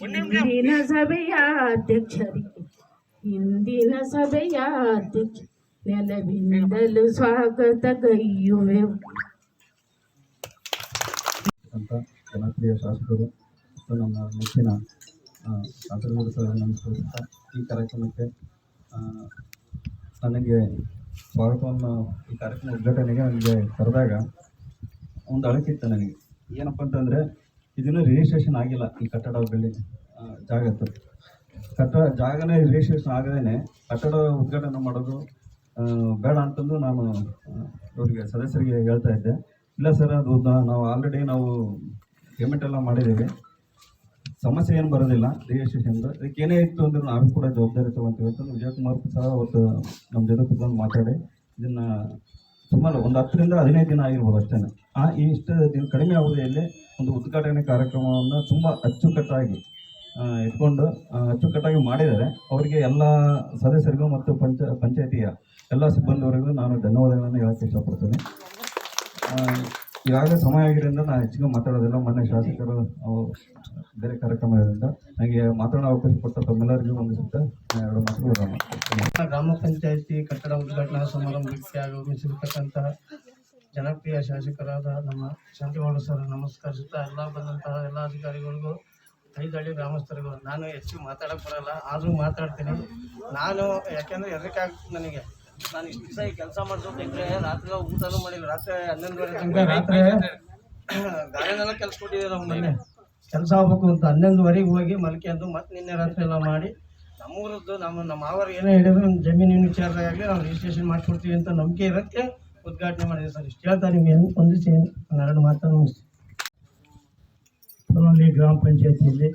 ಇಂದಿನ ಸಭೆಯ ಅಧ್ಯಕ್ಷರಿಗೆ ಹಿಂದಿನ ಸಭೆಯ ಅಧ್ಯಕ್ಷ ನೆಲವಿಂದಲೂ ಸ್ವಾಗತ ಗೈಯುವೆವು ಅಂತ ಜನಪ್ರಿಯ ಶಾಸಕರು ಮತ್ತು ನಮ್ಮ ಮುಂಚಿನ ಶಾಸಕರು ಈ ಕಾರ್ಯಕ್ರಮಕ್ಕೆ ನನಗೆ ಸ್ವಾಗತವನ್ನು ಈ ಕಾರ್ಯಕ್ರಮ ಉದ್ಘಾಟನೆಗೆ ನನಗೆ ಕರೆದಾಗ ಒಂದು ಅಳಕಿತ್ತು ನನಗೆ. ಏನಪ್ಪ ಅಂತಂದರೆ ಇದನ್ನು ರಿಜಿಸ್ಟ್ರೇಷನ್ ಆಗಿಲ್ಲ ಈ ಕಟ್ಟಡ ಬಿಲ್ಡಿಂಗ್ ಜಾಗದ್ದು ಕಟ್ಟಡ, ಜಾಗನೇ ರಿಜಿಸ್ಟ್ರೇಷನ್ ಆಗದೇ ಕಟ್ಟಡ ಉದ್ಘಾಟನೆ ಮಾಡೋದು ಬೇಡ ಅಂತಂದು ನಾನು ಅವರಿಗೆ, ಸದಸ್ಯರಿಗೆ ಹೇಳ್ತಾ ಇದ್ದೆ. ಇಲ್ಲ ಸರ್, ಅದು ನಾವು ಆಲ್ರೆಡಿ ನಾವು ಪೇಮೆಂಟ್ ಎಲ್ಲ ಮಾಡಿದ್ದೀವಿ. ಸಮಸ್ಯೆ ಏನು ಬರೋದಿಲ್ಲ ರಿಜಿಸ್ಟ್ರೇಷನ್ದು ಅದಕ್ಕೆ ಏನೇ ಇತ್ತು ಅಂದ್ರೆ ನಾವು ಕೂಡ ಜವಾಬ್ದಾರಿ ತಗೊಂತೀವಿ ಅಂತ ವಿಜಯಕುಮಾರ್ ಸಹ ಅವತ್ತು ನಮ್ಮ ಜೊತೆ ಕುತ್ಕೊಂಡು ಮಾತಾಡಿ, ಇದನ್ನು ಸುಮಾರು ಒಂದು ಹತ್ತರಿಂದ ಹದಿನೈದು ದಿನ ಆಗಿರ್ಬೋದು ಅಷ್ಟೇ ಆ ಇಷ್ಟು ದಿನ ಕಡಿಮೆ ಅವಧಿಯಲ್ಲಿ ಒಂದು ಉದ್ಘಾಟನೆ ಕಾರ್ಯಕ್ರಮವನ್ನು ತುಂಬ ಅಚ್ಚುಕಟ್ಟಾಗಿ ಇಟ್ಕೊಂಡು ಅಚ್ಚುಕಟ್ಟಾಗಿ ಮಾಡಿದ್ದಾರೆ. ಅವರಿಗೆ ಎಲ್ಲ ಸದಸ್ಯರಿಗೂ ಮತ್ತು ಪಂಚ, ಪಂಚಾಯತಿಯ ಎಲ್ಲ ಸಿಬ್ಬಂದಿವರೆಗೂ ನಾನು ಧನ್ಯವಾದಗಳನ್ನು ಹೇಳಕ್ಕೆ ಇಷ್ಟಪಡ್ತೀನಿ. ಈಗಾಗಲೇ ಸಮಯ ಆಗಿರೋದ್ರಿಂದ ನಾನು ಹೆಚ್ಚಿಗೆ ಮಾತಾಡೋದಿಲ್ಲ. ಮನೆ ಶಾಸಕರು ಬೇರೆ ಕಾರ್ಯಕ್ರಮ ಇರೋದ್ರಿಂದ ನನಗೆ ಮಾತಾಡೋ ಅವಕಾಶ ಕೊಟ್ಟ ತಮ್ಮೆಲ್ಲರಿಗೂ ಒಂದು ಸುತ್ತ ನಾನು ಎರಡು ಮಾತುಗಳು ಗ್ರಾಮ ಪಂಚಾಯತಿ ಕಟ್ಟಡ ಉದ್ಘಾಟನಾ ಸಮಾರಂಭಕ್ಕೆ ಆಗಮಿಸಿರ್ತಕ್ಕಂತಹ ಜನಪ್ರಿಯ ಶಾಸಕರಾದ ನಮ್ಮ ಶಾಂತಿಗೌಡ ಸರ್ ನಮಸ್ಕರಿಸುತ್ತಾ ಎಲ್ಲ ಬಂದಂತಹ ಎಲ್ಲ ಅಧಿಕಾರಿಗಳಿಗೂ ಐದಳ್ಳಿ ಗ್ರಾಮಸ್ಥರಿಗೂ ನಾನು ಹೆಚ್ಚು ಮಾತಾಡಕ್ಕೆ ಬರಲ್ಲ ಆದರೂ ಮಾತಾಡ್ತೀನಿ. ನಾನು ಯಾಕೆಂದರೆ ಆಗ್ತದೆ ನನಗೆ? ನಾನು ಇಷ್ಟು ದಿವಸ ಈ ಕೆಲಸ ಮಾಡಿದ್ರೆ ರಾತ್ರಿ ಊಟನೂ ಮಾಡಿಲ್ಲ ರಾತ್ರಿ ಹನ್ನೊಂದುವರೆ ತನಕ ರಾತ್ರಿ? ಗಾಯನೆಲ್ಲ ಕೆಲಸ ಕೊಟ್ಟಿದ್ದೀವಿ ನಾವು ಮೊನ್ನೆ ಕೆಲಸ ಆಗ್ಬೇಕು ಅಂತ ಹನ್ನೊಂದುವರೆಗೆ ಹೋಗಿ ಮಲ್ಕೊಂಡು ಮತ್ತೆ ನಿನ್ನೆ ರಾತ್ರಿ ಎಲ್ಲ ಮಾಡಿ ನಮ್ಮೂರದ್ದು ನಮ್ಮ ನಮ್ಮ ಮಾವರು ಏನೇ ಹೇಳಿದ್ರು ಜಮೀನು ಜಮೀನಿನ ವಿಚಾರದಾಗಲಿ ನಾವು ರಿಜಿಸ್ಟ್ರೇಷನ್ ಮಾಡಿಕೊಡ್ತೀವಿ ಅಂತ ನಂಬಿಕೆ ಇರೋಕ್ಕೆ ಉದ್ಘಾಟನೆ ಮಾಡಿದೆ ಸರ್. ಇಷ್ಟು ಹೇಳ್ತಾ ನಿಮ್ಗೆ ಹೊಂದಿಸಿ ಒಂದೆರಡು ಮಾತನ್ನು ಮುಗಿಸಿ ಹೊನ್ನಳ್ಳಿ ಗ್ರಾಮ ಪಂಚಾಯತಿಯಲ್ಲಿ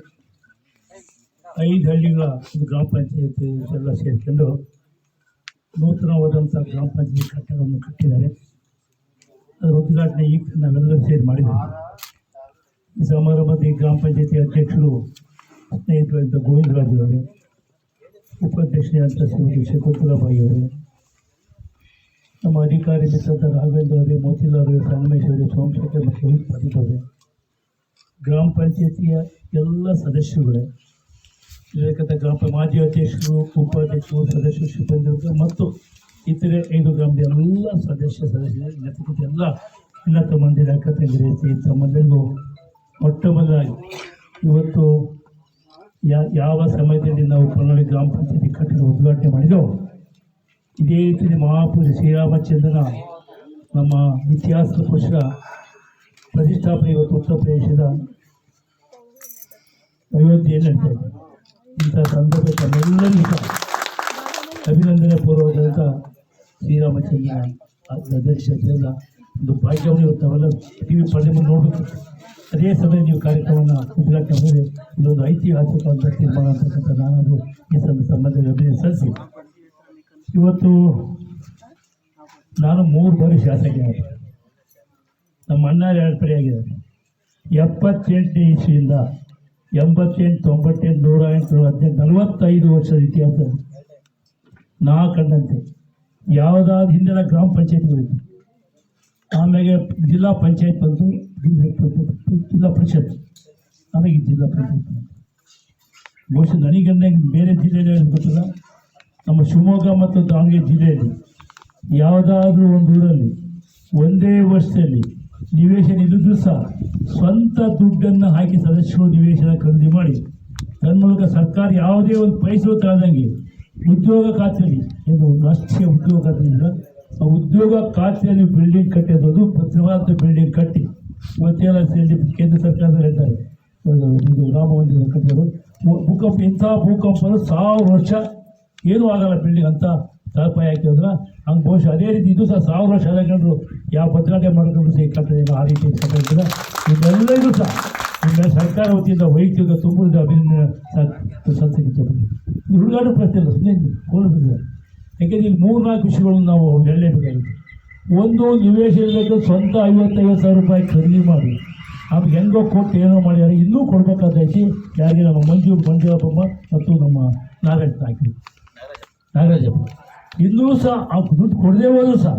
ಐದು ಹಳ್ಳಿಗಳ ಗ್ರಾಮ ಪಂಚಾಯತಿ ಎಲ್ಲ ಸೇರಿಕೊಂಡು ನೂತನವಾದಂಥ ಗ್ರಾಮ ಪಂಚಾಯತಿ ಕಟ್ಟಡವನ್ನು ಕಟ್ಟಿದ್ದಾರೆ. ಅದರ ಉದ್ಘಾಟನೆ ಈಗ ನಾವೆಲ್ಲರೂ ಸೇರಿ ಮಾಡಿದ್ದೇವೆ. ಈ ಸಮಾರಂಭದ ಈ ಗ್ರಾಮ ಪಂಚಾಯತಿ ಅಧ್ಯಕ್ಷರು ಸ್ನೇಹಿತರಾದ ಗೋವಿಂದರಾಜ್ ಅವರೇ ಉಪಾಧ್ಯಕ್ಷರಾದಂಥ ಶ್ರೀಮತಿ ಶಕುಂತಲಾಬಾಯಿ ಅವರೇ ನಮ್ಮ ಅಧಿಕಾರಿ ಮಿತ್ರರಾದ ರಾಘವೇಂದ್ರ ಅವರೇ, ಮೋತಿಲಾಲ್ ಅವರೇ ಸಂಗಮೇಶ್ ಅವರೇ ಸೋಮಶೇಖರ್ ಮತ್ತು ಗ್ರಾಮ ಪಂಚಾಯತಿಯ ಎಲ್ಲ ಸದಸ್ಯರುಗಳೇ, ಇರತಕ್ಕಂಥ ಗ್ರಾಮ ಮಾಜಿ ಅಧ್ಯಕ್ಷರು, ಉಪಾಧ್ಯಕ್ಷರು, ಸದಸ್ಯರು ಸಿಬ್ಬಂದಿ ಮತ್ತು ಇತರೆ ಐದು ಗ್ರಾಮದ ಎಲ್ಲ ಸದಸ್ಯ ಸದಸ್ಯರು ಇರತಕ್ಕಂಥ ಎಲ್ಲ ಉನ್ನತ ಮಂದಿರ ಅಕ್ಕ ತಂಗಿರಿ ಸ್ನೇಹಿತ ತಮ್ಮಂದಿರಿಗೂ ಮೊಟ್ಟ ಮೊದಲಾಗಿ ಇವತ್ತು ಯಾವ ಸಮಯದಲ್ಲಿ ನಾವು ಪೊನ್ನಳ್ಳಿ ಗ್ರಾಮ ಪಂಚಾಯತಿ ಕಟ್ಟಡ ಉದ್ಘಾಟನೆ ಮಾಡಿದೋ ಇದೇ ರೀತಿ ಮಹಾಪುರುಷ ಶ್ರೀರಾಮಚಂದ್ರನ ನಮ್ಮ ಇತಿಹಾಸದ ಪುರುಷರ ಪ್ರತಿಷ್ಠಾಪನೆ ಇವತ್ತು ಉತ್ತರ ಪ್ರದೇಶದ ಅಯೋಧ್ಯೆಯಲ್ಲಿ ನಡೀತಾ ಇದೆ ಇಂಥ ಸಂದರ್ಭ ತಮ್ಮೆಲ್ಲರಿಗೂ ಸಹ ಅಭಿನಂದನೆ ಪೂರ್ವಕಂತ ಶ್ರೀರಾಮಚಂದ್ರ ಅಧ್ಯಕ್ಷತೆಯಿಂದ ಒಂದು ಭಾಗ್ಯವನ್ನು ಇವತ್ತು ನಾವೆಲ್ಲ ಟಿ ವಿ ಪರದೆ ಮುಂದೆ ನೋಡಬೇಕು. ಅದೇ ಸಮಯ ನೀವು ಕಾರ್ಯಕ್ರಮವನ್ನು ಉದ್ಘಾಟನೆ ಮಾಡಿದರೆ ಇದೊಂದು ಅಂತ ತೀರ್ಮಾನ ಅಂತಕ್ಕಂಥ ನಾನಾದರೂ ಈ ಸಂದ ಸಂಬಂಧದಲ್ಲಿ ಅಭಿನಂದನೆ ಸಲ್ಲಿಸಿ ಇವತ್ತು ನಾನು ಮೂರು ಬಾರಿ ಶಾಸಕ ನಮ್ಮ ಅಣ್ಣ ಎರಡು ಪರಿ ಆಗಿದ್ದಾರೆ? ಎಪ್ಪತ್ತೆಂಟು ಇಸ್ವಿಯಿಂದ ಎಂಬತ್ತೆಂಟು, ತೊಂಬತ್ತೆಂಟು, ನೂರ ಎಂಟು, ಹದಿನೆಂಟು, ನಲವತ್ತೈದು ವರ್ಷದ ಇತಿಹಾಸ ನಾ ಕಂಡಂತೆ. ಯಾವುದಾದ್ರು ಹಿಂದಿನ ಗ್ರಾಮ ಪಂಚಾಯತ್ಗಳಿತ್ತು ಆಮೇಲೆ ಜಿಲ್ಲಾ ಪಂಚಾಯತ್ ಬಂತು, ಜಿಲ್ಲಾ ಪರಿಷತ್. ಆಮೇಲೆ ಜಿಲ್ಲಾ ಪಂಚಾಯತ್. ಬಹುಶಃ ನನಗೆ ಬೇರೆ ಜಿಲ್ಲೆಯಲ್ಲಿ ಗೊತ್ತಿಲ್ಲ. ನಮ್ಮ ಶಿವಮೊಗ್ಗ ಮತ್ತು ದಾವಣಗೆರೆ ಜಿಲ್ಲೆಯಲ್ಲಿ ಯಾವುದಾದ್ರೂ ಒಂದು ಊರಲ್ಲಿ, ಒಂದೇ ವರ್ಷದಲ್ಲಿ ನಿವೇಶನ ಇದ್ದರೂ ಸಹ ಸ್ವಂತ ದುಡ್ಡನ್ನು ಹಾಕಿ ಸದಸ್ಯರು ನಿವೇಶನ ಖರೀದಿ ಮಾಡಿ ತನ್ಮೂಲಕ ಸರ್ಕಾರ ಯಾವುದೇ ಒಂದು ಪೈಸೆ ತಗೊಳ್ದಂಗೆ ಉದ್ಯೋಗ ಖಾತೆಯಲ್ಲಿ ಎಂದು ರಾಷ್ಟ್ರೀಯ ಉದ್ಯೋಗ ಖಾತೆಯಿಂದ ಆ ಉದ್ಯೋಗ ಖಾತೆಯಲ್ಲಿ ಬಿಲ್ಡಿಂಗ್ ಕಟ್ಟಿರೋದು ಭದ್ರವಾದ ಬಿಲ್ಡಿಂಗ್ ಕಟ್ಟಿ ಸೇರಿ ಕೇಂದ್ರ ಸರ್ಕಾರ ಹೇಳ್ತಾರೆ. ಇದು ರಾಮ ಮಂದಿರ ಕಟ್ಟಿದರು ಭೂಕಂಪ, ಇಂಥ ಭೂಕಂಪಗಳು ಸಾವಿರ ವರ್ಷ ಏನೂ ಆಗಲ್ಲ ಬಿಲ್ಡಿಂಗ್ ಅಂತ ತಳಪಾಯ ಹಾಕಿದ್ರ ಹಂಗೆ ಬಹುಶಃ ಅದೇ ರೀತಿ ಇದು ಸಹ ಸಾವಿರ ವರ್ಷ ಆದಕೊಂಡು ಯಾವ ಭದ್ರತೆ ಮಾಡಿಕೊಂಡು ಸಹ ಕಟ್ಟಡ ಆ ರೀತಿ ಕಟ್ಟಿದ್ರೆ ಇದೆಲ್ಲರಿಗೂ ಸಹ ನಿಮ್ಮ ಸರ್ಕಾರ ವತಿಯಿಂದ ವೈಯಕ್ತಿಕ ತುಂಬ ಅಭಿನಂದನೆ ಸಂಸ್ಥೆಗೆ ಹುಡುಗಾಡು ಪ್ರಶ್ನೆ ಇಲ್ಲ ಸುಮ್ಮನೆ ಹೋಲಿಸಿದ್ರೆ ಯಾಕೆಂದ್ರೆ ಇಲ್ಲಿ ಮೂರ್ನಾಲ್ಕು ವಿಷಯಗಳನ್ನು ನಾವು ಹೇಳಲೇಬೇಕಾಗಿತ್ತು ಒಂದು ನಿವೇಶ ಇಲ್ಲದೆ ಸ್ವಂತ ಐವತ್ತೈವತ್ತು ಸಾವಿರ ರೂಪಾಯಿ ಖರೀದಿ ಮಾಡಿ. ಆಮೇಲೆ ಹೆಂಗೋ ಕೊಟ್ಟು ಏನೋ ಮಾಡಿದ್ದಾರೆ ಇನ್ನೂ ಕೊಡಬೇಕಾದೈತಿ ಯಾರಿಗೆ ನಮ್ಮ ಮಂಜು ಮಂಜುಳಪ್ಪಮ್ಮ ಮತ್ತು ನಮ್ಮ ನಾರಾಯಣ ಹಾಕಿ ನಾಗರಾಜಪ್ಪ. ಇನ್ನೂ ಸಹ ಆ ದುಡ್ಡು ಕೊಡದೇ ಹೋದ್ರು ಸಹ.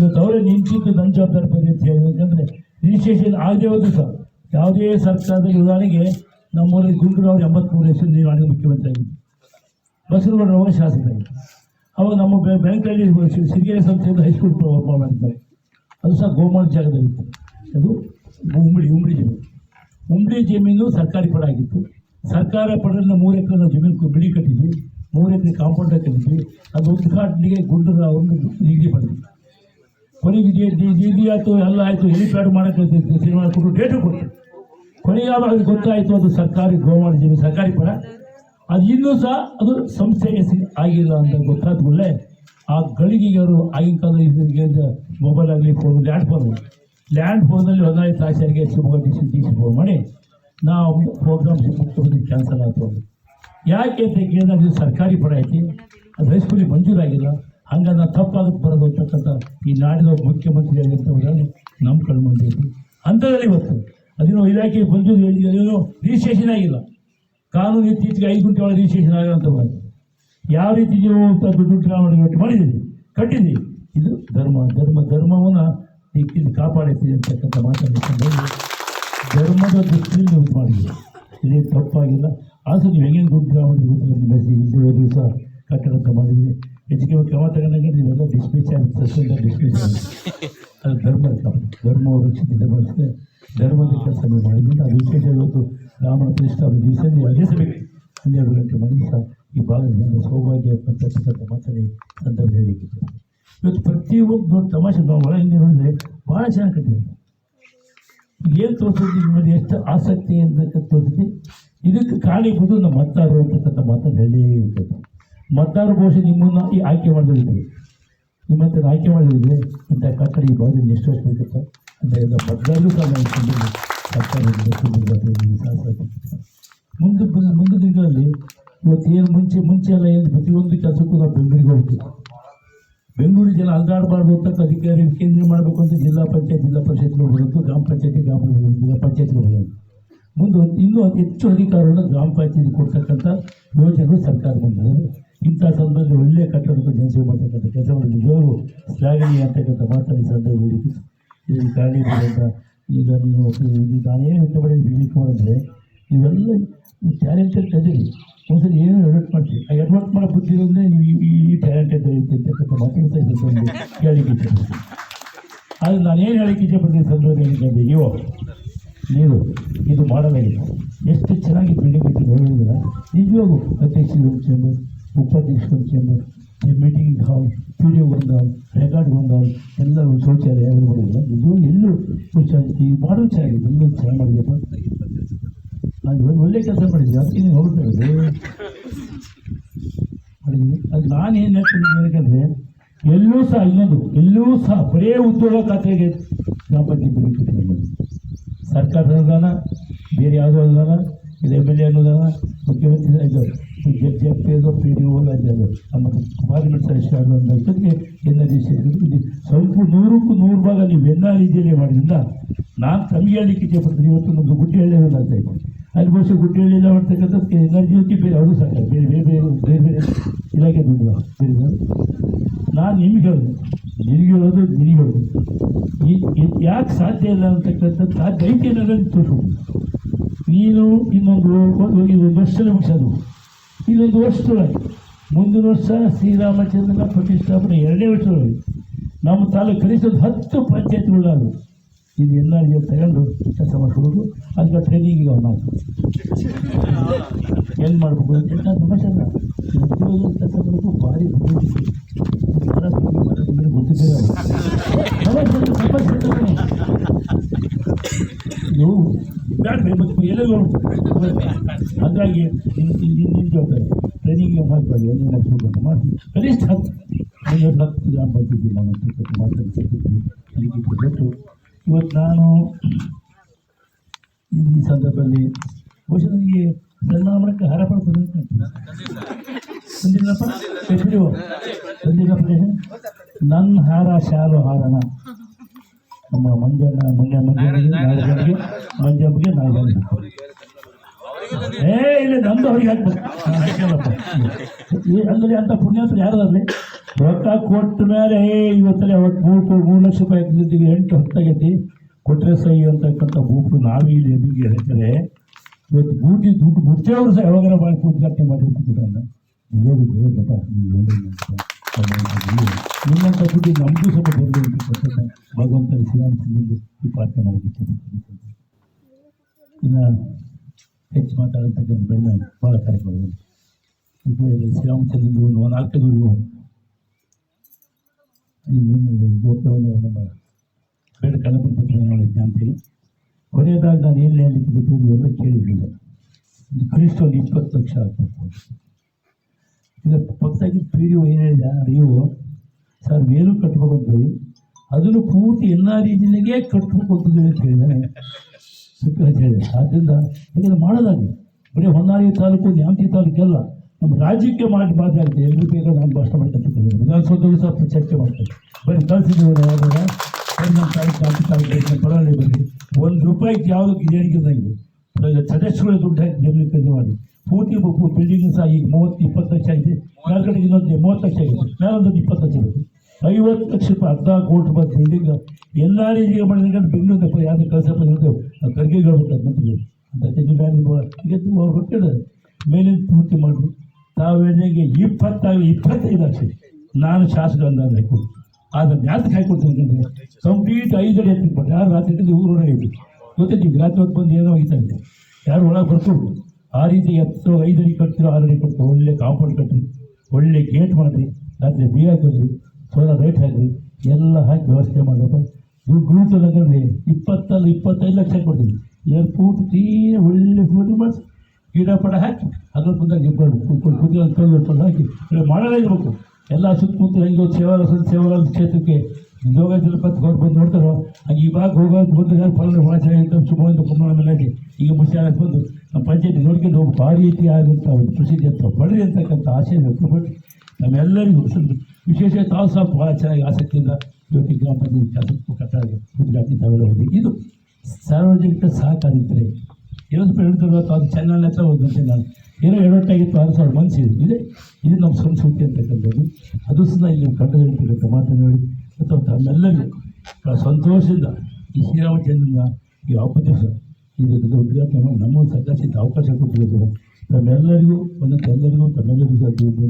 ಇವತ್ತು ಅವರೇ ನಿಂತಿದ್ದು ನನ್ನ ಜವಾಬ್ದಾರಿ ಬರೀ ಅಂತ ಹೇಳಿ ಯಾಕಂದರೆ ರಿಜಿಸ್ಟ್ರೇಷನ್ ಆಗದೆ ಹೋದ್ರು ಸಹ. ಯಾವುದೇ ಸರ್ಕಾರದ ಉದಾಹರಣೆಗೆ ನಮ್ಮೂರಲ್ಲಿ ಗುಂಡೂರಾವ್ ಎಂಬತ್ಮೂರು ಹೆಸರು ನೀವು ಮಾಡಿದ ಮುಖ್ಯಮಂತ್ರಿ ಆಗಿದ್ದು ಬಸವನಗೌಡ ಅವಾಗ ನಮ್ಮ ಬ್ಯಾ- ಬ್ಯಾಂಕಲ್ಲಿ ಸಿರಿಗೆರೆ ಸಂಸ್ಥೆಯಿಂದ ಹೈಸ್ಕೂಲ್ ಮಾಡಿದ್ದಾರೆ ಅದು ಸಹ ಗೋಮಾಳ ಜಾಗದಲ್ಲಿತ್ತು. ಅದು ಉಂಬಳಿ ಉಂಬಳಿ ಜಮೀನು. ಉಂಬಳಿ ಜಮೀನು ಸರ್ಕಾರಿ ಪಡ ಆಗಿತ್ತು. ಸರ್ಕಾರ ಪಡೆದ ಮೂರು ಎಕರೆ ಜಮೀನು ಬಿಡಿ ಕಟ್ಟಿದ್ವಿ. ಮೂರು ಎಕರೆ ಕಾಂಪೌಂಡ್ ಹಾಕಿದ್ವಿ ಅದು ಉದ್ಘಾಟನೆಗೆ ಗುಂಡು ಒಂದು ನಿಗದಿ ಮಾಡಿದ್ವಿ ಕೊನೆಗೆ ಡಿ ಆಯಿತು, ಎಲ್ಲ ಆಯಿತು, ಹೆಲಿಪ್ಯಾಡ್ ಮಾಡೋಕ್ಕೆ ಸಿನಿಮಾ ಕೊಟ್ಟು ಡೇಟು ಕೊಟ್ಟು ಕೊನೆಗೆ ಅದು ಗೊತ್ತಾಯಿತು, ಅದು ಸರ್ಕಾರಿ ಜಮೀನು ಸರ್ಕಾರಿ ಪಡ ಅದು ಇನ್ನೂ ಸಹ ಅದು ಸಂಸ್ಥೆ ಆಗಿಲ್ಲ ಅಂತ ಗೊತ್ತಾದ ಕೂಡಲೇ ಆ ಗಳಿಗೆ ಅವರು ಆಗಿನ ಕಾಲದ ಮೊಬೈಲ್ ಆಗಲಿ ಫೋನ್ ಲ್ಯಾಂಡ್ ಫೋನ್ ಲ್ಯಾಂಡ್ ಫೋನಲ್ಲಿ Honnali ತಾಸರಿಗೆ Shivamogga D C C phone ಮಾಡಿ ನಾವು ಪ್ರೋಗ್ರಾಮ್ ಕ್ಯಾನ್ಸಲ್ ಆಗ್ತಾ ಅದು ಯಾಕೆ ಅಂತ ಕೇಳಿದ್ರೆ ಅದು ಸರ್ಕಾರಿ ಪಡ ಐತಿ ಅದು ಹೈಸ್ಕೂಲಿಗೆ ಮಂಜೂರಾಗಿಲ್ಲ. ಹಂಗೆ ನಾವು ತಪ್ಪಾಗಕ್ಕೆ ಬರೋದು ಅಂತಕ್ಕಂಥ ಈ ನಾಡಿನ ಮುಖ್ಯಮಂತ್ರಿ ಆಗಿರ್ತ ಉದಾಹರಣೆ ನಮ್ಮ ಕಣ್ಣು ಮುಂದೆ ಐತಿ ಅಂಥದ್ರಲ್ಲಿ ಇವತ್ತು ಅದೇನೋ ಇಲಾಖೆ ಮಂಜೂರು ಅದೇನು ರಿಜಿಸ್ಟ್ರೇಷನ್ ಆಗಿಲ್ಲ. ಕಾನೂನು ಇತ್ತೀಚೆಗೆ ಐದು ಗಂಟೆ ಒಳಗೆ ರಿಜಿಸ್ಟ್ರೇಷನ್ ಆಗೋಂಥ ಯಾವ ರೀತಿ ನೀವು ದುಡ್ಡು ಚುನಾವಣೆ ಒಟ್ಟು ಮಾಡಿದ್ದೀನಿ ಕಟ್ಟಿದ್ದೀರಿ. ಇದು ಧರ್ಮ ಧರ್ಮ, ಧರ್ಮವನ್ನು ಇಲ್ಲಿ ಕಾಪಾಡೈತಿ ಅಂತಕ್ಕಂಥ ಮಾತನ್ನು ಧರ್ಮದ ದೃಷ್ಟಿಯಲ್ಲಿ ನೀವು ಮಾಡಿದ್ದೀರಿ. ಇಲ್ಲಿ ತಪ್ಪಾಗಿಲ್ಲ. ಆದರೂ ನೀವು ಹೆಂಗೆ ಗುಂಪು ಚುನಾವಣೆ ನಿಮ್ಮ ದಿವಸ ಇಲ್ಲದೆ ಹೋದ್ರು ಸಹ ಕಟ್ಟಡ ಅಂತ ಮಾಡಿದ್ರಿ ಹೆಚ್ಚಿಗೆ ಕ್ರಮ ತಗೊಂಡಾಗ ನೀವೆಲ್ಲ ಡಿಸ್ಮಿಸ್ ಆಗುತ್ತೆ ಸಸ್ಪೆಂಡ್ ಡಿಸ್ಮಿಸ್ ಆಗುತ್ತೆ ಅದು ಧರ್ಮ ಧರ್ಮ ರಕ್ಷಿಸಿದ ಬಳಸಿದೆ ಧರ್ಮದ ಕೆಲಸ ಮಾಡಿದ್ರಿಂದ ಅದು ವಿಶೇಷ ಇವತ್ತು ರಾಮನ ಪ್ರತಿಷ್ಠಾಪನೆ ದಿವಸ ನೀವು ಅಲಿಸಬೇಕು ಹನ್ನೆರಡು ಗಂಟೆ ಮಾಡಿ ಸಹ ಈ ಭಾಗದ ಜನರ ಸೌಭಾಗ್ಯ ಅಂತಕ್ಕಂಥ ಮಾತನೆ ಸಂದರ್ಭ ಹೇಳಿದ್ದೆ ಇವತ್ತು ಪ್ರತಿಯೊಬ್ಬ ತಮಾಷೆ ನಾವು ಒಳಗೆ ನೋಡಿದ್ರೆ ಭಾಳ ಚೆನ್ನಾಗಿ ಕಟ್ಟಿದ್ದಾರೆ. ಏನು ತೋರಿಸಿದ್ವಿ ನಿಮ್ಮಲ್ಲಿ ಎಷ್ಟು ಆಸಕ್ತಿ ಅಂತಕ್ಕಂಥ ತೋರಿಸಿದ್ವಿ ಇದಕ್ಕೆ ಕಾಣಿಬೋದು ನಮ್ಮ ಮತ್ತಾರು ಅಂತಕ್ಕಂಥ ಮಾತನ್ನು ಹೇಳೇ ಇರ್ತದೆ. ಮತ್ತಾರು ಬಹುಶಃ ನಿಮ್ಮನ್ನು ಈ ಆಯ್ಕೆ ಮಾಡಲಿದ್ವಿ ನಿಮ್ಮ ಹತ್ರ ಆಯ್ಕೆ ಮಾಡಿದ್ರೆ ಇಂಥ ಕಟ್ಟಡ ಈ ಭಾಗದಲ್ಲಿ ಎಷ್ಟು ವರ್ಷ ಬೇಕಂತ. ಮುಂದೆ ಮುಂದಿನ ದಿನಗಳಲ್ಲಿ ಇವತ್ತು ಏನು ಮುಂಚೆ ಮುಂಚೆ ಅಲ್ಲ ಏನು ಪ್ರತಿಯೊಂದು ಕೆಲಸಕ್ಕೂ ನಾವು ಬೆಂಗಳೂರಿಗೆ ಹೋಗ್ತೀವಿ ಬೆಂಗಳೂರು ಜನ ಅಲ್ದಾಡಬಾರ್ದು ಅಂತ ಅಧಿಕಾರಿ ಕೇಂದ್ರ ಮಾಡಬೇಕು ಅಂತ ಜಿಲ್ಲಾ ಪಂಚಾಯತ್, ಜಿಲ್ಲಾ ಪರಿಷತ್ಗಳು ಬರೋದು ಗ್ರಾಮ ಪಂಚಾಯತಿ ಗ್ರಾಮ ಪಂಚಾಯತ್ಗಳು ಬರೋದು ಮುಂದೆ ಇನ್ನೂ ಹೆಚ್ಚು ಅಧಿಕಾರವನ್ನು ಗ್ರಾಮ ಪಂಚಾಯತಿ ಕೊಡ್ತಕ್ಕಂಥ ಯೋಜನೆಗಳು ಸರ್ಕಾರ ಬಂದಿದ್ದಾರೆ ಇಂಥ ಸಂದರ್ಭದಲ್ಲಿ ಒಳ್ಳೆಯ ಕಟ್ಟಡಕ್ಕೆ ಜನಸೇವೆ ಮಾಡ್ತಕ್ಕಂಥ ಕೆಲಸಗಳು ನಿಜವಾಗೂ ಶ್ಲಾಘನೀಯ ಅಂತಕ್ಕಂಥ ಮಾತನ್ನು ಈ ಸಂದರ್ಭದಲ್ಲಿ ಇದಕ್ಕೆ ಕಾರಣೀಭೂತ ಈಗ ನೀವು ನಾನೇನು ಹೆಚ್ಚು ಬಿ ಜೆ ಅಂದರೆ, ಇವೆಲ್ಲ ಟ್ಯಾಲೆಂಟೆಡ್ ಅದೀರಿ ಒಂದ್ಸರಿ ಏನು ಎಡವಟ್ ಮಾಡ್ತೀವಿ ಆ ಎಡ್ವರ್ಟ್ ಮಾಡೋ ಬುದ್ಧಿ ಇರೋದೇ ನೀವು ಈ- ಟ್ಯಾಲೆಂಟೆಡ್ ಐತೆ ಅಂತಕ್ಕಂಥ ಹೇಳಿಕೆ ನಾನು ಏನು ಇಷ್ಟಪಡ್ತೀನಿ ಆದರೆ ನಾನೇನು ಹೇಳಕ್ಕೆ ಇಷ್ಟಪಡ್ತೀನಿ ಸಂದರ್ಭ ಏನಂದ್ರೆ ನೀವು? ನೀವು ಇದು ಮಾಡಲಾಗಿದೆ ಎಷ್ಟು ಚೆನ್ನಾಗಿ ಬಿಲ್ಡಿಂಗ್ ಇಟ್ಟು ನೋಡಿದ್ರೆ ನಿಜವಾಗೂ ಅಧ್ಯಕ್ಷರು ಚೇಂಬರ್ ಉಪಾಧ್ಯಕ್ಷರು ಚೇಂಬರ್ ಮೀಟಿಂಗ್ ಹಾಲ್ ಸ್ಟುಡಿಯೋ ಒಂದು ಹಾಲ್ ರೆಕಾರ್ಡ್ ಒಂದು ಹಾಲ್ ಎಲ್ಲ ಶೌಚಾಲಯ ಎಲ್ಲ ಮಾಡಿಲ್ಲ ನಿಜವಾಗೂ ಎಲ್ಲೂ ಶೌಚಾಲಯ ಈ ಮಾಡೋದು ಚೆನ್ನಾಗಿದೆ ಎಲ್ಲೂ ಚೆನ್ನಾಗಿ ಮಾಡಿದೆಯಪ್ಪ ನಾನು ಒಳ್ಳೆ ಕೆಲಸ ಮಾಡಿದ್ದೆ ಅದಕ್ಕೆ ನೀವು ಹೋಗ್ತಾ ಅದು ನಾನು ಏನು ಹೇಳ್ತೀನಿ ಎಲ್ಲೂ ಸಹ ಇನ್ನೊಂದು ಎಲ್ಲೂ ಸಹ ಬರೇ ಉದ್ಯೋಗ ಖಾತೆಗೆ ಬಿಡಿ ಸರ್ಕಾರದ ಅನುದಾನ, ಬೇರೆ ಯಾವುದೋ ಅನುದಾನ, ಇಲ್ಲ ಎಂ ಎಲ್ ಎ ಅನುದಾನ, ಮುಖ್ಯಮಂತ್ರಿ ಇದು ಜಡ್ ಪಿ ಅದು ಪಿ ಡಿ ಒ ಅದು ನಮ್ಮ ಪಾರ್ಲಿಮೆಂಟ್ ಸದಸ್ಯ ಜೊತೆಗೆ ಎನ್ ಎಲ್ ಇದು ಸ್ವಲ್ಪ ನೂರಕ್ಕೂ ನೂರು ಭಾಗ ನೀವು ಎಲ್ಲ ರೀತಿಯಲ್ಲಿ ಮಾಡಿದ್ರಿಂದ ನಾನು ತಮಗೆ ಹೇಳಲಿಕ್ಕೆ ಇಷ್ಟಪಡ್ತೀನಿ ಇವತ್ತು ಒಂದು ಗುಡ್ಡಿಹಳ್ಳಿ ಹೇಳಿ ಇದೆ ಅಲ್ಲಿ ಬಹುಶಃ ಗುಡ್ಡಿಹಳ್ಳಿಲ್ಲ ಮಾಡ್ತಕ್ಕಂಥದ್ದು ಎನರ್ಜಿ ಜೊತೆ ಬೇರೆ ಅವರು ಸಾಕು ಬೇರೆ ಬೇರೆ ಬೇರೆ ಬೇರೆ ಬೇರೆ ಇಲಾಖೆ ದುಡ್ಡು ಬೇರೆ. ನಾನು ನಿಮ್ಗೆ ಹೇಳೋದು. ನಿನಗೆ ಹೇಳೋದು ನಿನಗೆ ಹೇಳೋದು. ಈ ಯಾಕೆ ಸಾಧ್ಯ ಇಲ್ಲ ಅಂತಕ್ಕಂಥದ್ದು ಸಾಧ್ಯ ಐತೆ ಅನ್ನೋದನ್ನು ತೋರಿಸ್ಬೋದು ನೀನು ಇನ್ನೊಂದು ಒಂದು ವರ್ಷ ವರ್ಷದಲ್ಲಿ ಮುಗಿಸೋದು. ಇನ್ನೊಂದು ವರ್ಷದೊಳಗೆ. ಮುಂದಿನ ವರ್ಷ ಶ್ರೀರಾಮಚಂದ್ರನ ಪ್ರತಿಷ್ಠಾಪನೆ ಎರಡನೇ ವರ್ಷದೊಳಗೆ. ನಮ್ಮ ತಾಲೂಕು ಕಲಿಸೋದು ಹತ್ತು ಪಂಚಾಯತ್ಗಳಾದವು ಇದು ಎಲ್ಲರಿಗೆ ತಗೊಂಡು ಕೆಲಸ ಮಾಡಿಸ್ಬೋದು ಅದಕ್ಕೆ ಟ್ರೈನಿಂಗಿಗೆ ಅವನ ಏನು ಮಾಡಬೇಕು? ಅಂತ ಸಮಸ್ಯೆ ಅಲ್ಲ. ಉದ್ಯೋಗ ಕೆಲಸ ಮಾಡಬೇಕು ಭಾರಿ ಗೊತ್ತಿದ್ದೀರ. ನೀವು ಮತ್ತೆ ಹಾಗಾಗಿ ನಿನ್ನ ಜವಾಬ್ದಾರಿ. ಟ್ರೈನಿಂಗ್ ಮಾಡಬೇಡಿ ಏನು ಮಾಡಿಸ್ಬೇಕು ಅಂತ ಮಾಡಿ ಕನಿಷ್ಠ ಹತ್ತು ಐವತ್ತು ಹತ್ತು ಗ್ರಾಮ ನಾವು ಅಂತಕ್ಕಂಥ ಮಾತನ್ನು ಸಿಕ್ಕಿದ್ವಿ ಬಿಟ್ಟು ಇವತ್ತು ನಾನು ಈ- ಸಂದರ್ಭದಲ್ಲಿ ಬಹುಶಃ ನನಗೆ ಸನ್ಮಾನಕ್ಕೆ ಹಾರ ಪಡ್ತದೆ ತಂದಿಲ್ಲಪ್ಪ ಎಷ್ಟಿದೆ ತಂದಿಲ್ಲಪ್ಪ ನನ್ನ ಹಾರ, ಶಾಲು ಹಾರನ ನಮ್ಮ ಮಂಜಣ್ಣ ಮಂಜ ಮಂಜ ಮಂಜಮ್ಮಗೆ ನಾಳೆ ಏ, ಇಲ್ಲ ನಂದು ಅವ್ರಿಗೆ ಹಾಕ್ಬೇಕು. ನಾನು ಅಂತ ಪುಣ್ಯಾತ್ರು ಯಾರದಲ್ಲಿ ರೊಕ್ಕ ಕೊಟ್ಟ ಮೇಲೆ ಇವತ್ತಲ್ಲಿ ಅವತ್ತು ಮೂರು ಮೂರು ಲಕ್ಷ ರೂಪಾಯಿ ಹಾಕಿದ್ದೀವಿ ಎಂಟು ಹೊತ್ತಾಗೈತಿ. ಕೊಟ್ಟರೆ ಸಹಿ ಅಂತಕ್ಕಂಥ ಬೂಪು ನಾವೇ ಇಲ್ಲಿ ಎದುರಿಗೆ ಹೇಳ್ತಾರೆ. ಇವತ್ತು ಡ್ಯೂಟಿ ದುಡ್ಡು ಮುಚ್ಚೋರು ಸಹ ಯಾವಾಗಾರ ಮಾಡಿ ಉದ್ಘಾಟನೆ ಮಾಡಿ ಬಿಟ್ಬಿಟ್ರಲ್ಲ ದೇವರು ದೇವರಪ್ಪ ನಿಮ್ಮಂಥ ದುಡ್ಡು ನಮಗೂ ಸ್ವಲ್ಪ ಬರಲಿ ಭಗವಂತನ ಭಗವಂತ ಈ ಪ್ರಾರ್ಥನೆ ಮಾಡಬೇಕು ಇನ್ನು ಹೆಚ್ಚು ಮಾತಾಡತಕ್ಕಂಥ ಬೆನ್ನ ಭಾಳ ಕಾರ್ಯಕ್ರಮಗಳು ಇದು ಶ್ರೀರಾಮಚಂದ್ರನಿಗೆ ಒಂದು ನಾಲ್ಕೈದು ಗೋತ್ರವನ್ನು ನಮ್ಮ ಬೇಡ ಕನ್ನಡ ಪತ್ರ ನೋಡಿದ್ದೆ ಅಂತೇಳಿ. ಕೊನೆಯದಾಗಿ ನಾನು ಏನು ಹೇಳಲಿಕ್ಕೆ ಬಿಟ್ಟು ಎಲ್ಲ ಕೇಳಿರಲಿಲ್ಲ ಕನಿಷ್ಠ ಒಂದು ಇಪ್ಪತ್ತು ಲಕ್ಷ ಆಗಬೇಕು. ಈಗ ಪಕ್ಕಾಗಿ ಪಿ ಡಿ ಏನು ಹೇಳಿದ, ನೀವು ಸರ್ ಮೇಲೂ ಕಟ್ಬೇಕಂತೀವಿ ಅದನ್ನು ಪೂರ್ತಿ ಎಲ್ಲ ರೀತಿಯಾಗೆ ಕಟ್ಬೇಕು ಅಂತ ಹೇಳಿದ್ದಾನೆ ಹೇಳಿದೆ ಆದ್ದರಿಂದ ಈಗ ಮಾಡೋದಾಗಿ ಬರೀ ಹೊನ್ನಾಳಿ ತಾಲೂಕು, ನ್ಯಾಮತಿ ತಾಲೂಕೆಲ್ಲ. ನಮ್ಮ ರಾಜ್ಯಕ್ಕೆ ಮಾಡಿ ಮಾತಾಡ್ತೀವಿ ಎಲ್ಲರೂ ಬೇಗ ನಾನು ಭಾಷಣ ಮಾಡ್ತಕ್ಕಂಥದ್ದು ವಿಧಾನಸೌಧದಲ್ಲಿ ಸ್ವಲ್ಪ ಚರ್ಚೆ ಮಾಡ್ತೇನೆ ಬರೀ ಕಳಿಸಿದ್ದೀವಿ ಯಾವಾಗ ನಮ್ಮ ತಾಲೂಕು, ನ್ಯಾಮತಿ ತಾಲೂಕು ಬರಲಿ ಒಂದು ರೂಪಾಯಿಗೆ ಯಾವುದಕ್ಕೆ ದೇಣಿಗೆ ತಂಗಿ ಸದಸ್ಯರುಗಳ ದುಡ್ಡು ಹಾಕಿ ಇದು ಮಾಡಿ. ಪೂರ್ತಿ ಬಿಲ್ಡಿಂಗ್ ಸಹ ಈಗ ಮೂವತ್ತು, ಇಪ್ಪತ್ತು ಲಕ್ಷ ಆಗಿದೆ. ಮೇಲ್ಗಡೆ ಇನ್ನೊಂದು ಮೂವತ್ತು ಲಕ್ಷ ಆಗಿದೆ. ನಾನೊಂದು ಇಪ್ಪತ್ತು ಲಕ್ಷ ಇದೆ ಐವತ್ತು ಲಕ್ಷ ರೂಪಾಯಿ ಅರ್ಧ ಕೋಟಿ ರೂಪಾಯಿ ಬಿಲ್ಡಿಂಗ್ ಎಲ್ಲ ರೀತಿಯ ಮಾಡಿದ್ರೆ ಬೆಂಗಳೂರು ಯಾರು ಕಳ್ಸಪ್ಪ ಅಂತ ಖರ್ಗೆ ಹೇಳ್ಬಿಟ್ಟು ಮಂತ್ರಿ ಅಂತ ಈಗ ಅವ್ರು ಹೊಟ್ಟಿದ್ದಾರೆ ಮೇಲಿನ ಪೂರ್ತಿ ಮಾಡಿದ್ರು. ತಾವು ಹೇಳಿದಂಗೆ ಇಪ್ಪತ್ತಾಗಲಿ ಇಪ್ಪತ್ತೈದು ಲಕ್ಷ. ನಾನು ಶಾಸಕ ಅಂದಾಜು ಹಾಕಿ ಆದರೆ ಯಾತಕ್ಕೆ ಹಾಕೊಡ್ತೀನಿ ಕಂಪ್ಲೀಟ್ ಐದು ಅಡಿ ಎತ್ತಿಗೆ ಕೊಟ್ಟೆ ಯಾರು ರಾತ್ರಿ ಇದ್ದು ಊರು ಹೊರಗೆ ಗೊತ್ತೈತಿ ಈಗ ರಾತ್ರಿ ಹೊತ್ತು ಬಂದು ಏನೋ ಹೋಯ್ತಂತೆ ಯಾರು ಒಳಗೆ ಬರ್ಕೊಂಡು ಆ ರೀತಿ ಎತ್ತು ಐದು ಅಡಿ ಕಟ್ತಿರೋ ಆರು ಅಡಿ ಕಟ್ತು ಒಳ್ಳೆ ಕಾಂಪೌಂಡ್ ಕಟ್ಟಿರಿ ಒಳ್ಳೆ ಗೇಟ್ ಮಾಡಿರಿ. ರಾತ್ರಿ ಬೀಗ ಹಾಕಿದ್ರಿ ಸೋಲಾರ್ ರೇಟ್ ಹಾಕಿರಿ. ಎಲ್ಲ ಹಾಕಿ ವ್ಯವಸ್ಥೆ ಮಾಡಪ್ಪ ದುಡ್ಡು ಉಳಿತದಂದ್ರೆ ಇಪ್ಪತ್ತಲ್ಲಿ ಇಪ್ಪತ್ತೈದು ಲಕ್ಷ ಕೊಡ್ತೀನಿ. ಏರ್ಪೋರ್ಟ್ ತೀರ ಒಳ್ಳೆ ಫೋಟೋ ಮಾಡಿಸಿ. ಗಿಡ ಪಡ ಹಾಕಿ. ಅದ್ರ ಮುಂದೆ ಕೂತ್ಕೊಂಡು ಕೂತ್ಕೊಂಡು ಕಲ್ಲು ಹಾಕಿ. ಮಾಡಲೇ ಇರಬೇಕು. ಎಲ್ಲ ಸುತ್ತಮುತ್ತ ಹೆಂಗೋ ಸೇವಾ ಸೇವಾ ಕ್ಷೇತ್ರಕ್ಕೆ ಯೋಗ ಜಲಪಾತ ಹೋಗಿ ಬಂದು ನೋಡ್ತಾರೋ? ಹಾಗೆ ಈ ಭಾಗ ಹೋಗೋದು ಬಂದು ಯಾರು ಫಲ ಭಾಳ ಚೆನ್ನಾಗಿರ್ತಾವೆ ಶುಭವಂತ ಕುಮಾರ ಮೇಲೆ ಹಾಕಿ ಈಗ ಮುಗಿಸಿ ಬಂದು ನಮ್ಮ ಪಂಚಾಯತಿ ನೋಡ್ಕೊಂಡು ಹೋಗಿ ಭಾರಿ ರೀತಿ ಆದಂಥ ಒಂದು ಪ್ರಸಿದ್ಧಿ ಅಂತ ಬಡಲಿ ಅಂತಕ್ಕಂಥ ಆಶಯ ವ್ಯಕ್ತಪಟ್ಟು ನಮ್ಮೆಲ್ಲರಿಗೂ ವಿಶೇಷ ತಾವು ಸಹ ಭಾಳ ಚೆನ್ನಾಗಿ ಆಸಕ್ತಿಯಿಂದ ಇವತ್ತು ಈ ಗ್ರಾಮ ಪಂಚಾಯತ್ ಕಟ್ಟಡ ಉದ್ಘಾಟನೆ ತಾವೆಲ್ಲ ಹೋಗಿ ಇದು ಸಾರ್ವಜನಿಕ ಸಹಕಾರಿದ್ರೆ ಏನಂತ ಹೇಳ್ತಾರೆ ಅದು ಚಾನಲ್ ಹತ್ರ ಹೋದಂತೆ ನಾನು. ಏನೋ ಎಡವಟ್ಟಾಗಿತ್ತು ಆರು ಸಾವಿರ ಮನಸ್ಸಿದೆ ಇದೆ. ಇದು ನಮ್ಮ ಸಂಸ್ಕೃತಿ ಅಂತಕ್ಕಂಥದ್ದು. ಅದು ಸಹ ಇಲ್ಲಿ ಕಂಡು ಮಾತನಾಡಿ ಮತ್ತು ತಮ್ಮೆಲ್ಲರಿಗೂ ಸಂತೋಷದಿಂದ ಈ ಶ್ರೀರಾಮಚಂದ್ರನ ಈ ದಿವಸ ಇದು ಉದ್ಘಾಟನೆ ಮಾಡಿ, ನಮ್ಮ ಸಕಾಶಿತ ಅವಕಾಶ ಕೊಟ್ಟಿರೋದು. ತಮ್ಮೆಲ್ಲರಿಗೂ ಒಂದು ಎಲ್ಲರಿಗೂ ತಮ್ಮೆಲ್ಲರಿಗೂ ದೇವರ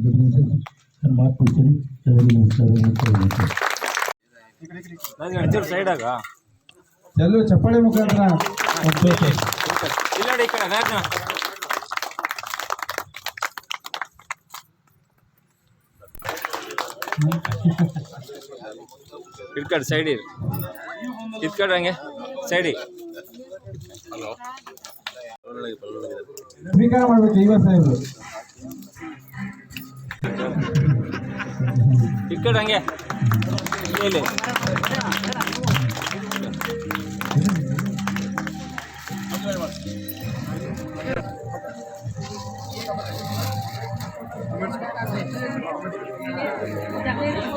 ನಾನು ಮಾತು ಕೊಡ್ತೀನಿ ಎಲ್ಲರಿಗೂ ನಮಸ್ಕಾರ. ನಮಸ್ಕಾರ ನಮಸ್ಕಾರ ಒಂಚೂರು ಸೈಡ್ ಆಗ ಎಲ್ಲರೂ ಚಪ್ಪಾಳೆ ಮುಖಾಂತರ ಸಂತೋಷ ಇಲ್ಲ ನೋಡಿ ಈ ಕಡೆ ನಾಲ್ಕು ಜನ. ಇಟ್ಕಡೆ ಸೈಡ್ ಇರು ಇಟ್ಕಡೆ ಹಂಗೆ ಸೈಡಿ ಸ್ವೀಕಾರ ಮಾಡ್ಬೇಕು ಈಗ ಸಾಹೇಬ್ರು ಇಟ್ಕಡೆ ಹಂಗೆ ಇಲ್ಲಿ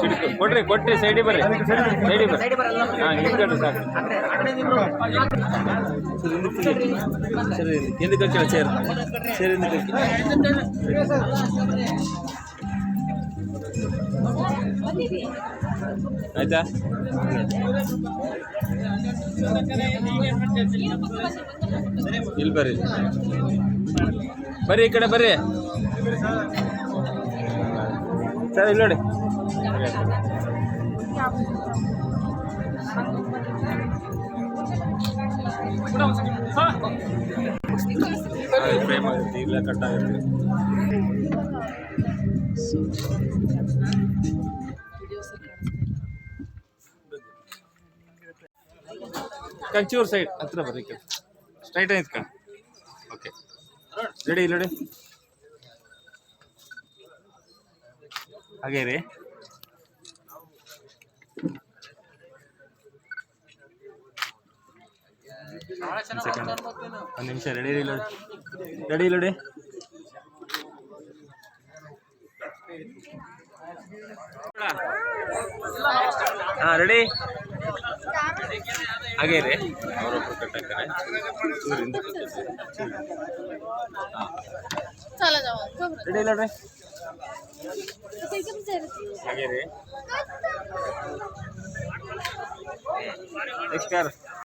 ಚಿಡ್ಕು. ಕೊಡ್ರಿ ಕೊಟ್ರಿ ಸೈಡಿ ಬರ್ರಿ ಸೈಡಿ ಬರ್ರಿ ಹಾಂ ಇಟ್ಕೊಳ್ರಿ ಸಾಕು ಸರಿ ಹಿಂದಕ್ಕೆ ಹಚ್ಚಿಲ್ಲ ಚೇರ್ ಚೇರ್ ಹಿಂದಕ್ಕೆ ಹಚ್ಚಿ. ಆಯ್ತಾ? ಇಲ್ಲಿ ಬರ್ರಿ. ಬರ್ರಿ ಈ ಕಡೆ ಬರ್ರಿ. ಸರ್ ಇಲ್ಲಿ ನೋಡಿ. ಫ್ರೇಮ್ ಆಗುತ್ತೆ ಇಲ್ಲ ಕಟ್ ಕಂಚೂರ್ ಸೈಡ್ ಹತ್ರ ಬರ್ರಿ ಸ್ಟ್ರೈಟ್ ಆಯ್ತು ಕಣ. ಓಕೆ ರೆಡಿ ರೆಡಿ ಹಾಗೆ ರೀ ಒಂದ್ ನಿಮಿಷ ರೆಡಿ ಇಲ್ಲ ರೆಡಿ ಇಲ್ಲ ರೆಡಿ ಹಾಂ ರೆಡಿ ಹಾಗೆ ರೀ ಅವರೊಬ್ರು ಕಟ್ಟಾಕ್ತಾರೆ ಚೂರು ಹಿಂದೆ ಕೂತಿದ್ದೀರಿ ರೆಡಿ ಇಲ್ಲ ನೋಡ್ರಿ ರೀ ನೆಕ್ಸ್ಟ್ ಯಾರು?